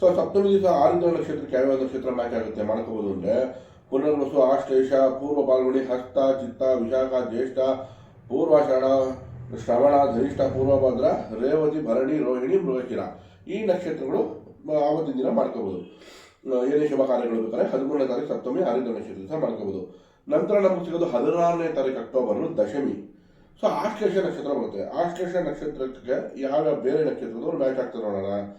So ಸಪ್ತಮಿ ದಿವಸ ಆರಿದ್ರ ನಕ್ಷತ್ರಕ್ಕೆ ಯಾವ್ಯಾವ ನಕ್ಷತ್ರ ಮ್ಯಾಚ್ ಆಗುತ್ತೆ. ಮಾಡ್ಕೋಬಹುದು ಅಂದ್ರೆ ಪುನರ್ವಸು, ಆಶ್ಲೇಷ, ಪೂರ್ವ ಪಾಲ್ಗುಣಿ ಹಸ್ತ, ಚಿತ್ತ, ವಿಶಾಖ, ಜ್ಯೇಷ್ಠ ಪೂರ್ವಾಷಾಢ ಶ್ರವಣ ಧನಿಷ್ಠ ಪೂರ್ವಭದ್ರ, ರೇವತಿ, ಭರಣಿ, ರೋಹಿಣಿ, ಮೃಗಶಿರ. ಈ ನಕ್ಷತ್ರಗಳು ಆವತ್ತಿನ ದಿನ ಮಾಡ್ಕೋಬಹುದು ಏನೇ ಶುಭ ಕಾರ್ಯಗಳು ಬೇಕಾದ್ರೆ ಹದಿಮೂರನೇ ತಾರೀಕು ಸಪ್ತಮಿ ಆರಿದ್ರ ನಕ್ಷತ್ರ ದಿವಸ ಮಾಡ್ಕೋಬಹುದು ನಂತರ ನಮಗೆ ಸಿಗೋದು ಹದಿನಾರನೇ ತಾರೀಕು ಅಕ್ಟೋಬರ್, ದಶಮಿ. ಸೊ, ಆಶ್ಲೇಷ ನಕ್ಷತ್ರ ಬರುತ್ತೆ. ಆಶ್ಲೇಷ ನಕ್ಷತ್ರಕ್ಕೆ ಯಾವ ಬೇರೆ ನಕ್ಷತ್ರದವ್ರು ಮ್ಯಾಚ್ ಆಗ್ತಾರೆ ನೋಡೋಣ.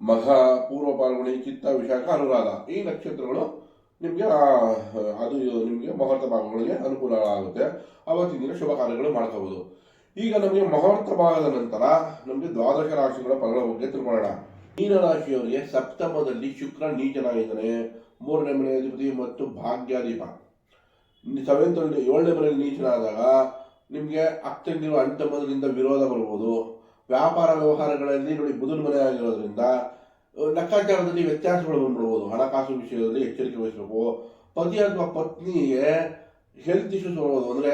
ಮಘ ಪೂರ್ವ ಪಾಲ್ಗುಣಿ ಚಿತ್ತ ವಿಶಾಖ ಅನುರಾಧ. ಈ ನಕ್ಷತ್ರಗಳು ನಿಮಗೆ ಅದು ನಿಮಗೆ ಮುಹೂರ್ತ ಭಾಗಗಳಿಗೆ ಅನುಕೂಲ ಆಗುತ್ತೆ ಅವತ್ತಿನ ದಿನ ಶುಭ ಕಾರ್ಯಗಳು ಮಾಡ್ಕೋಬಹುದು ಈಗ ನಮಗೆ ಮುಹೂರ್ತ ಭಾಗದ ನಂತರ ನಮಗೆ ದ್ವಾದಶ ರಾಶಿಗಳ ಫಲಗಳ ಬಗ್ಗೆ ತಿಳ್ಕೊಳ್ಳೋಣ. ಮೀನ ರಾಶಿಯವರಿಗೆ ಸಪ್ತಮದಲ್ಲಿ ಶುಕ್ರ ನೀಚನಾಗಿದ್ದಾನೆ. ಮೂರನೇ ಮನೆ ಅಧಿಪತಿ ಮತ್ತು ಭಾಗ್ಯಾಧಿಪ. ಸೆವೆಂತ್ ಏಳನೇ ಮನೆಯಲ್ಲಿ ನೀಚನಾದಾಗ ನಿಮಗೆ ಅಕ್ಕಂದಿರುವ ಅಂತಮದಿಂದ ವಿರೋಧ ಬರ್ಬೋದು. ವ್ಯಾಪಾರ ವ್ಯವಹಾರಗಳಲ್ಲಿ ನೋಡಿ ಬುಧನ ಮನೆ ಆಗಿರೋದ್ರಿಂದ ಲೆಕ್ಕಾಚಾರದಲ್ಲಿ ವ್ಯತ್ಯಾಸಗಳು ಬಂದ್ಬಿಡ್ಬೋದು. ಹಣಕಾಸು ವಿಷಯದಲ್ಲಿ ಎಚ್ಚರಿಕೆ ವಹಿಸಬೇಕು. ಪತಿ ಅಥವಾ ಪತ್ನಿಗೆ ಹೆಲ್ತ್ ಇಶ್ಯೂಸ್ ಬರ್ಬೋದು. ಅಂದರೆ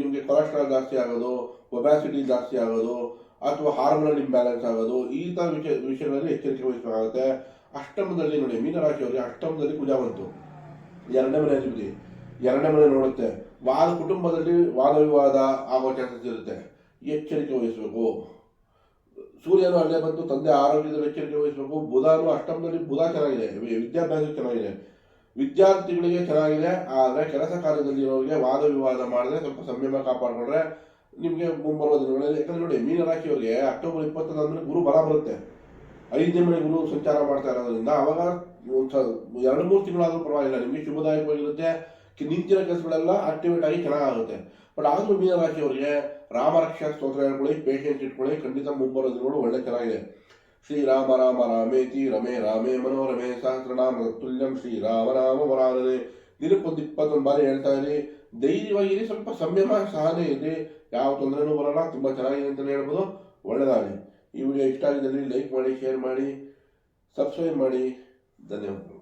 ನಿಮಗೆ ಕೊಲೆಸ್ಟ್ರಾಲ್ ಜಾಸ್ತಿ ಆಗೋದು ಒಬ್ಯಾಸಿಟಿ ಜಾಸ್ತಿ ಆಗೋದು, ಅಥವಾ ಹಾರ್ಮೋನಲ್ ಇಂಬ್ಯಾಲೆನ್ಸ್ ಆಗೋದು, ಈ ಥರ ವಿಷಯ, ವಿಷಯಗಳಲ್ಲಿ ಎಚ್ಚರಿಕೆ ವಹಿಸಬೇಕಾಗುತ್ತೆ. ಅಷ್ಟಮದಲ್ಲಿ ನೋಡಿ, ಮೀನರಾಶಿಯವರಿಗೆ ಅಷ್ಟಮದಲ್ಲಿ ಕುಜ ಬಂತು. ಎರಡನೇ ಮನೆ ಅಧಿಪತಿ ಎರಡನೇ ಮನೆ ನೋಡುತ್ತೆ. ವಾದ ಕುಟುಂಬದಲ್ಲಿ ವಾದ ವಿವಾದ ಆಗೋ ಚಾನ್ಸಸ್ ಇರುತ್ತೆ. ಎಚ್ಚರಿಕೆ ವಹಿಸಬೇಕು. ಸೂರ್ಯನು ಅಲ್ಲೇ ಬಂದು ತಂದೆ ಆರೋಗ್ಯದಲ್ಲಿ ಎಚ್ಚರಿಕೆ ವಹಿಸಬೇಕು ಬುಧನು ಅಷ್ಟಮದಲ್ಲಿ ಬುಧ ಚೆನ್ನಾಗಿದೆ. ವಿದ್ಯಾಭ್ಯಾಸ ಚೆನ್ನಾಗಿದೆ. ವಿದ್ಯಾರ್ಥಿಗಳಿಗೆ ಚೆನ್ನಾಗಿದೆ. ಆದರೆ ಕೆಲಸ ಕಾರ್ಯದಲ್ಲಿ ಇರೋರಿಗೆ ವಾದ ವಿವಾದ ಮಾಡಿದ್ರೆ ಸ್ವಲ್ಪ ಸಂಯಮ ಕಾಪಾಡಿಕೊಂಡ್ರೆ ನಿಮಗೆ ಮುಂಬರುವ ದಿನಗಳಲ್ಲಿ, ಯಾಕಂದ್ರೆ ನೋಡಿ, ಮೀನರಾಶಿಯವರಿಗೆ ಅಕ್ಟೋಬರ್ ಇಪ್ಪತ್ತೊಂದು ಗುರು ಬಲ ಬರುತ್ತೆ. ಐದನೇ ಮನೆ ಗುರು ಸಂಚಾರ ಮಾಡ್ತಾ ಇರೋದ್ರಿಂದ ಅವಾಗ ಎರಡು ಮೂರು ತಿಂಗಳಾದರೂ ಪರವಾಗಿಲ್ಲ. ನಿಮಗೆ ಶುಭದಾಯಕವಾಗಿರುತ್ತೆ. ನಿಂತಿರೋ ಕೆಲಸಗಳೆಲ್ಲ ಆಕ್ಟಿವೇಟ್ ಆಗಿ ಚೆನ್ನಾಗಾಗುತ್ತೆ. ಬಟ್ ಆದ್ರೂ ಮೀನರಾಶಿಯವರಿಗೆ ರಾಮರಕ್ಷಾ ಸ್ತೋತ್ರ ಹೇಳ್ಕೊಳ್ಳಿ ಪೇಷೆನ್ಸ್ ಇಟ್ಕೊಳ್ಳಿ, ಖಂಡಿತ ಮುಂಬರೋ ದಿನಗಳು ಒಳ್ಳೆ ಚೆನ್ನಾಗಿದೆ. ಶ್ರೀರಾಮ ರಾಮ ರಾಮೇತಿ ರಮೇ ರಾಮೇ ಮನೋರಮೇ ಸಹಸ್ರನಾಮ ತುಲ್ಯಂ ಶ್ರೀರಾಮ ರಾಮ ವರಾನನೆ ದಿನಕ್ಕೊಂದು ಇಪ್ಪತ್ತೊಂದು ಬಾರಿ ಹೇಳ್ತಾ ಇರಿ. ಧೈರ್ಯವಾಗಿರಿ ಸ್ವಲ್ಪ ಸಂಯಮ ಸಹನೆ ಇರಿ. ಯಾವ ತೊಂದರೆನೂ ಬರಲ್ಲ, ತುಂಬ ಚೆನ್ನಾಗಿದೆ ಅಂತಲೇ ಹೇಳ್ಬೋದು. ಒಳ್ಳೆಯದಾಗಲಿ ಈ ವಿಡಿಯೋ ಇಷ್ಟ ಆಗಿದ್ದಲ್ಲಿ ಲೈಕ್ ಮಾಡಿ ಶೇರ್ ಮಾಡಿ ಸಬ್ಸ್ಕ್ರೈಬ್ ಮಾಡಿ. ಧನ್ಯವಾದಗಳು.